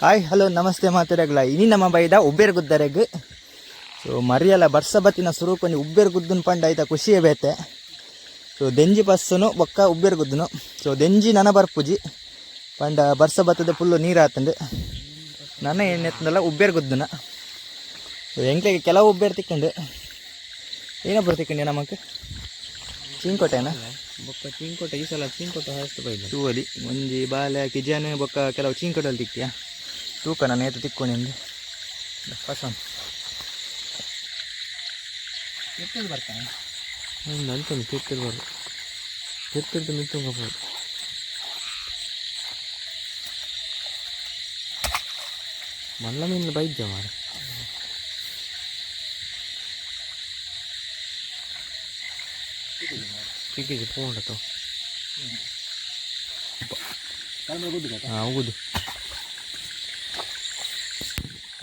Hi hello ನಮಸ್ತೆ ಮಾತಾಡಗ್ಲ ಇನಿ ನಮ್ಮ ಬೈದ ಉಬ್ಬೇರ್ ಗುದ್ದರೆಗ್ ಸೊ ಮರಿಯಲ್ಲ ಬರ್ಸ ಬತ್ತಿನ ಉಬ್ಬೇರ್ ಗುದ್ದನ್ ಪಂಡ ಆಯ್ತಾ ಖುಷಿಯೇ ಬೇತೆ. ಸೊ ದೆಂಜಿ ಬಸ್ಸನು ಬೊಕ್ಕ ಉಬ್ಬೇರ್ ಗುದ್ದನು ಸೊ ದೆಂಜಿ ನನ ಬರ್ಪುಜಿ ಪಂಡ ಬರ್ಸ ಬತ್ತದ ಫುಲ್ಲು ನೀರು ಆತಂಡು ನನ್ನ ಎಣ್ಣೆತ್ತಂದಲ್ಲ ಉಬ್ಬೇರ್ ಗುದ್ದನ ಸೊ ಎಂಕ್ಲೆಗೆ ಕೆಲವು ಉಬ್ಬೇರ್ ತಿಕ್ಕಂಡು ಏನೊಬ್ಬರು ತಿಕ್ಕಂಡು ನಮಕ್? ಚೀಂಕೋಟೆನಾ? ಬೊಕ್ಕ ಚೀಂಕೋಟೆ ಈ ಸಲ ಚೀಂಕೋಟೆ ಹಾಸ್ತು ಬೈದು. ತೂವಲಿ ಒಂಜಿ ಬಾಲೆ ಕಿಜಾನು ಬೊಕ್ಕ ಕೆಲವು ಚೀಂಕೋಟಲ್ಲಿ ತಿಕ್ಕಿಯ? ತೂಕ ನಾನು ಏತು ತಿಕ್ಕೊಂಡಿಂದು ಪಸಂದ್ ಎತ್ತದು ಬರ್ತಾನೆ ಒಂದು ಅಂತಾನೆ ತಿರ್ತಿರ್ಬಾರ್ದು ತಿರ್ತಿರ್ದು ಮಿತ್ತುಂಗಬೋದು ಮಲ್ಲ ಮೀನು ಬೈದ್ಯ ಮಾರ ಚಿಕ್ಕಿಗೆ ಪೋಂಡತು ಹಾಂ ಹೌದು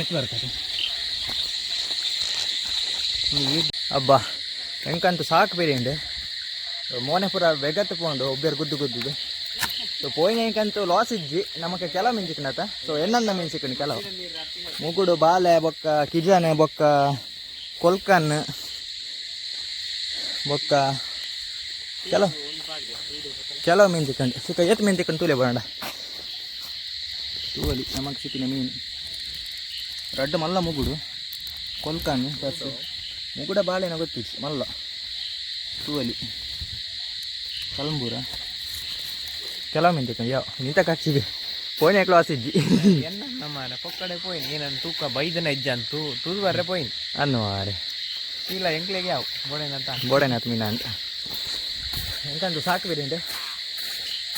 ಮಿಚ್ಚಿ ಬರ್ತದೆ ಅಬ್ಬ ಎಂಕಂತ ಸಾಕು ಬೇರೆ ಮೋನೆ ಪೂರ ಬೆಗತ್ತು ಪೋಂಡು ಒಬ್ಬರು ಗುದ್ದು ಗುದ್ದು ಸೊ ಪೋಯಿನ ಎಂಕಂತೂ ಲಾಸ್ ಇಜ್ಜಿ ನಮಗೆ ಕೆಲ ಮಿಂಚಿಕನತ ಸೊ ಎನ್ನಂದ ಮಿಂಚಿಕನಿ ಕೆಲವು. ಮುಗುಡು ಬಾಲೆ ಬೊಕ್ಕ, ಕಿಜಾನೆ, ಬೊಕ್ಕ, ಕೊಲ್ಕನ್, ಬೊಕ್ಕ, ಕೆಲವು ಕೆಲವು ಮಿಂಚಿಕಂಡು ಸುಖ ಎತ್ತು ಮಿಂಚಿಕೊಂಡು ತೂಲೆ ಬರೋಣ. ತೂಲಿ ನಮಗೆ ಸಿಕ್ಕಿನ ಮೀನು. ರಡ್ಡು ಮಲ್ಲ ಮುಗುಡು. ಕೊಲ್ಕಾನಿ ಬಸ್ಸು ಮುಗುಡ ಬಾಳೆನ ಗೊತ್ತಿತ್ತು ಮಲ್ಲ. ತೂವಲಿ. ಕಲಂಬೂರ. ಕೆಲವೊಮ್ಮೆ ಯಾವ ನಿಂತ ಕಚ್ಚಿದೆ. ಪೋನೆ ಕ್ಲಾಸ್ ಇಜ್ಜಿ ಎನ್ನ ಮಾರ ಪೊಕ್ಕಡೆ ಪೋಯಿನ್ ಏನಂತ ತೂಕ ಬೈದನ ಇಜ್ಜ ಅಂತು ತೂದು ಬರ್ರೆ ಪೋಯಿನ್. ಅನ್ನುವಾರೆ ಇಲ್ಲ ಎಂಕ್ಲೆಗೆ ಯಾವ ಬೋಡೇನ ಅಂತ. ಮೀನ ಅಂತ. ಎಂಕಂದು ಸಾಕು ಬೇರೆ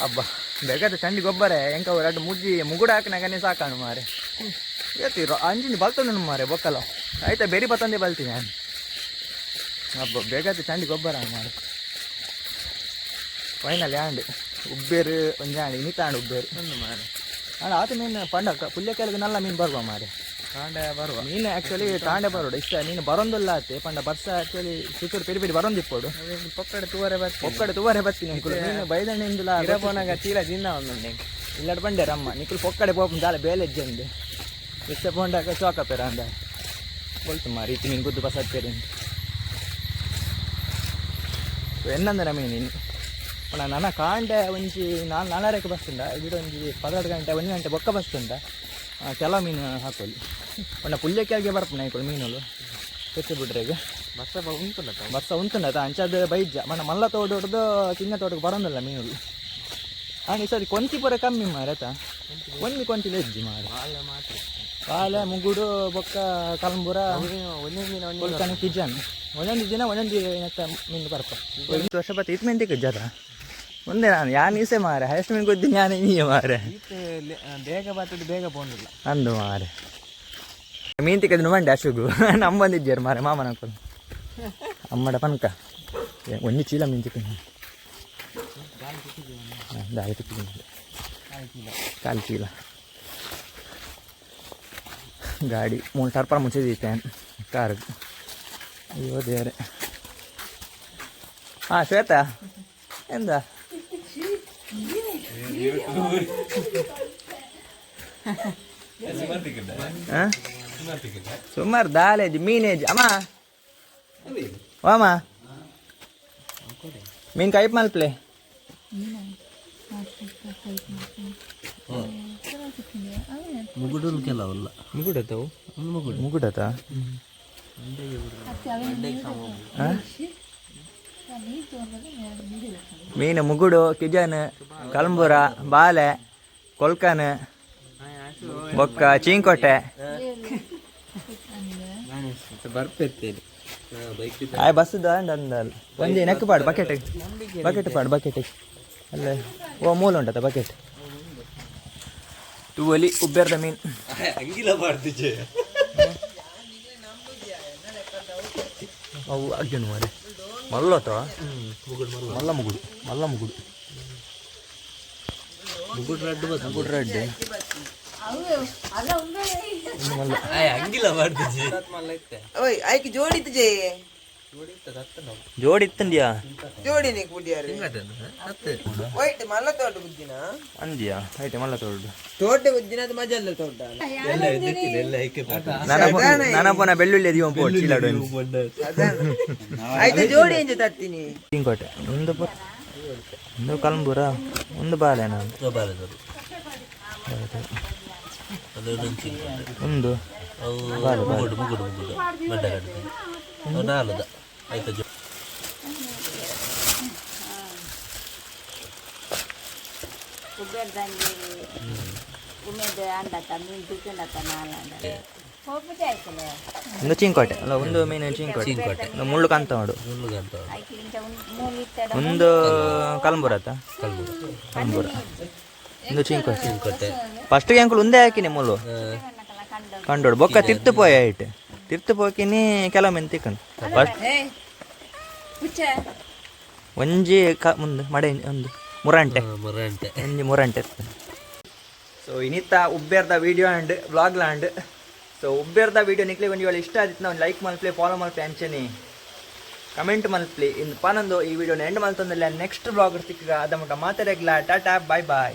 ಅಬ್ಬ ಬೇಕಾದ್ರೆ ಚಂಡಿ ಗೊಬ್ಬರ ಎಂಕ ಎರಡು ಮುಜ್ಜಿ ಮುಗುಡ ಹಾಕಿನಾಗನೇ ಸಾಕಾಣು ಮಾರೆ ಏತಿ ಅಂಜಿನ ಬಲ್ತಂದು ಮಾರೆ ಬೊಕ್ಕಲ್ಲ ಆಯ್ತಾ ಬೇರೆ ಬತ್ತಂದೆ ಬಲ್ತೀನಿ ನಾನು. ಅಬ್ಬ ಬೇಗತ್ತೆ ಚಂಡಿ ಗೊಬ್ಬರ ಮಾರೆ ಫೈನಲ್ ಯಾಂಡ್ ಉಬ್ಬೇರು ಒಂದು ಯಾಂಡ್ ಇನ್ನಿತ ತಾಂಡ್ ಉಬ್ಬೇರು. ಒಂದು ಮಾರ. ಅಣ್ಣ ಆತ ಮೀನು ಪಂಡ ಪುಲ್ಯ ಕೆಳಗೆ ನಲ್ಲ ಮೀನು ಬರುವ ಮಾರೆ. ತಾಂಡೆ ಬರುವ. ನೀನು ಆ್ಯಕ್ಚುಲಿ ತಾಂಡೆ ಬರೋಡು ಇಷ್ಟ. ನೀನು ಬರೊಂದಿಲ್ಲ ಆತೆ. ಪಂಡ ಬರ್ಸ ಆ್ಯಕ್ಚುಲಿ ಚಿಕ್ಕಡು ಪೆರಿ ಪೆರಿ ಬರೊಂದಿಪ್ಪೋಡು ಪೊಕ್ಕಡೆ ತೂವರೆ ಬರ್ತೀನಿ. ಒಕ್ಕಡೆ ತೂವರೆ ಬರ್ತೀನಿ ನೀನು ಬೈದಣ್ಣಿಂದಲ ಇರಬೋನಾಗ ಚೀಲ ದಿನ ಒಂದೊಂದು ಇಲ್ಲಡ್ ಬಂಡೆ ರಮ್ಮ. ನಿಕ್ಕಲು ಪೊಕ್ಕಡೆ ಪೋಪಂ ಜಾಲ ಬೇಲೆಜ್ಜೆ ಅಂದೆ ಇಷ್ಟ ಪೋಂಡಾಗ चौका पे ಅಂದ बोल ಬಸ ಪೇರಿ ಎನ್ನಂದ ಮೀನು ನೀನು ಪಣ ನನ್ನ ಕಾಂಡೆ ಒಂಜಿ ನಾನು ನಾಲ್ಕರಕ್ಕೆ ಬಸ್ತುಂಡ ಇದು ಒಂಜಿ ಪದೆರಡು ಗಂಟೆ ಒಂದು ಗಂಟೆ ಬೊಕ್ಕ ಬಸ್ತುಂಡ ಕೆಲ ಮೀನು ಹಾಕೊಳ್ಳಿ ಪಂಡ ಪುಲ್ಯ ಕೆಳಗೆ ಬರ್ಪುನ ಆಯ್ಕೊಳ್ಳಿ ಮೀನುಗಳು ಕೆತ್ತು ಬಿಡ್ರಿ ಈಗ ಬಸ್ಸ ಉಂಟು ಬಸ್ಸ ಉಂಟುಂಡ ಅಂಚದ ಬೈಜ ಮನ ಮಲ್ಲ ತೋಡು ಹೊಡೆದು ಚಿನ್ನ ತೋಟಕ್ಕೆ ಬರೋದಿಲ್ಲ ಮೀನುಗಳು ಹಾಂ ಈ ಸರಿ ಕೊಂತಿ ಪೂರ ಕಮ್ಮಿ ಮಾರತ ಒಂದು ಕೊಂತಿ ಲೆಜ್ಜಿ ಮಾರ ಮಾತ್ರ ಪಾಲೆ ಮುಗುಡು ಬೊಕ್ಕ ಕಲಂಬುರ. ದಿನ ಕಿಜನ್. ಒಂದೊಂದು ದಿನ ಒಂದೊಂದು ಮೀನು ಬರ್ಪ ಒಂದು ವರ್ಷ ಬತ್ತ ಇತ್ತು ಮೀನು ಜರ ಮುಂದೆ ನಾನು ಯಾ ನೀಸೆ ಮಾರೆ ಹೈಸ್ಟ್ ಮೀನು ಗೊತ್ತೀನಿ ಯಾನೇ ನೀ ಮಾರೆ ಬೇಗ ಬರ್ತದೆ ಬೇಗ ಬಂದಿಲ್ಲ. ಅಂದು ಮಾರೆ ಮೀನು ತಿಕ್ಕದ ಮಂಡೆ ಅಶುಗು ನಮ್ಮ ಬಂದಿದ್ದೀರ ಮಾರೆ ಮಾಮನ ಹಾಕೊಂಡು ಅಮ್ಮಡ ಪನ್ಕ. ಒಂದು ಚೀಲ ಮೀನು ತಿಕ್ಕಿದ್ದೀನಿ. ಕಾಲು ಚೀಲ. ಗಾಡಿ ಮೂರು ಟರ್ಪರ್ ಮುಚ್ಚಿದೈತೆ ಕಾರ್ ಅಯ್ಯೋ ದೇವ್ರೆ ಹಾಂ ಶ್ವೇತಾ ಎಂದ ಹಾಂ ಸುಮಾರು ದಾಲೇಜ್ ಮೀನೇಜ್ ಅಮ್ಮ ಓ ಅಮ್ಮ ಮೀನು ಕೈಪ್ ಮಲ್ಪ್ಲೆ ಮುಗುಡು ಕೆಲವಲ್ಲ ಮುಗುಡತ್ತವು ಮುಗುಡು. ಮುಗುಡತ ಮೀನು ಮುಗುಡು ಕಿಜನ್ ಕಲಂಬುರ ಬಾಲೆ ಕೊಲ್ಕನ್ ಬೊಕ್ಕ ಚೀಂಕೋಟೆ ಆಯ್ ಬಸ್ ಅಂದಲ್ಲ ಒಂದೇ ನೆಕ್ ಪಾಡು ಬಕೆಟ್ ಬಕೆಟ್ ಪಾಡು ಬಕೆಟ್ ಅಲ್ಲೇ. ಓ ಮೂಲ ಉಂಟತ ಬಕೆಟ್ ತೂವಲಿ ಉಬ್ಬೇರ್ದ ಮೀನ್. ಹಂಗಿಲ್ಲ ಮಾಡ್ತಿದ್ದೆ ಅವು ಅಜ್ಜನು ಮಾರೆ ಮಲ್ಲೋತ ಮಲ್ಲ ಮುಗುಡು. ಮಲ್ಲ ಮುಗುಡು. ಮುಗುಡ್ ರಡ್ಡು ಮುಗುಡ್ ಮುಗುಡು ರೆಡ್ ಹಂಗಿಲ್ಲ ಮಾಡ್ತಿದ್ದೆ ಓಯ್ ಆಯ್ಕೆ ಜೋಡಿತ್ತು ಜೇ ಜೋಡಿ ಇತ್ತಂದ್ಯಾ? ಜೋಡಿ ನೀ ಕುಡಿಯಾರು ವೈಟ್ ಮಲ್ಲ ತೋಟ ಬುದ್ದಿನ ಅಂದ್ಯಾ? ಐತೆ ಮಲ್ಲ ತೋಡು ತೋಟ ಬುದ್ದಿನ ಅದು ಮಜಲ್ಲ ತೋಟ ಎಲ್ಲ ಇದಕ್ಕಿಲ್ಲ ಎಲ್ಲ ಐಕೆ ನನಪನ ಬೆಳ್ಳುಳ್ಳಿ ಅದೀವ ಪೋಟ್ ಚಿಲಾಡು ಐತೆ ಜೋಡಿ ಎಂಜ ತರ್ತೀನಿ ಚಿಂಕೋಟೆ ಒಂದು ಬರ್ ಒಂದು ಕಲ್ಬುರ ಒಂದು ಬಾಳೆ ನಾನು. ಒಂದು ಮುಗುಡು ಮುಗುಡು ಮುಗುಡು. ಮಡ್ಡ ಕಡ್ದು ಆಯ್ತಾ ಜೋ ಕುಬೇರದಲ್ಲಿ ಉಮೇದ ಅಂಡತ ಮೀನು ತುಕ್ಕಂಡತ ನಾಲಂಡ ಹೋಗ್ಬಿಟ್ಟು ಆಯ್ತಲ್ಲ ಒಂದು ಚಿಂಕೋಟೆ ಅಲ್ಲ ಒಂದು ಮೀನು ಚಿಂಕೋಟೆ. ಚಿಂಕೋಟೆ. ಮುಳ್ಳು ಕಾಂತ ಮಾಡು. ಇಂಚ ಮೂರು ಇತ್ತಡ ಒಂದು ಕಲಂಬುರ ಕಲ್ಬು ಕಲ್ಬುರ. ಒಂದು ಚಿಂಕೋಟೆ. ಫಸ್ಟ್ ಫಸ್ಟ್ಗೆ ಅಂಕಲ್ ಒಂದೇ ಹಾಕಿನಿ ಮುಳ್ಳು. ಕಂಡು ಕಂಡೋಡು ಬೊಕ್ಕ ತಿತ್ತು ಪೋಯ ಐಟ್ ತಿರ್ತು ಹೋಗಿನಿ ಕೆಲವೊಮ್ಮೆ ಮೆಂತಿ ಫಸ್ಟ್ ಒಂಜಿ ಕ ಮುಂದೆ ಮಡೆ ಒಂದು ಮುರಂಟೆ. ಮುರಂಟೆ. ಒಂಜಿ ಮುರಂಟೆ ಸೊ ಇನ್ನಿತ್ತ ಉಬ್ಬೇರ್ದ video and vlog land so ಉಬ್ಬೇರ್ದ video ನಿಕ್ಲಿ ಒಂದು ಇವಾಗ ಇಷ್ಟ ಆದಿತ್ತು ನಾವು ಲೈಕ್ ಮಲ್ಪ್ಲಿ ಫಾಲೋ ಮಲ್ಪ್ಲಿ ಅಂಚನಿ. ಕಮೆಂಟ್ ಮಲ್ಪ್ಲಿ. ಇನ್ನು ಪಾನೊಂದು ಈ ವಿಡಿಯೋನ ಎಂಡ್ ಮಲ್ತಂದಲ್ಲ ನೆಕ್ಸ್ಟ್ ಬ್ಲಾಗ್ ಸಿಕ್ಕ ಅದ ಮಟ್ಟ ಮಾತಾಡಕ್ಲ ಟಾಟಾ ಬಾಯ್ ಬಾಯ್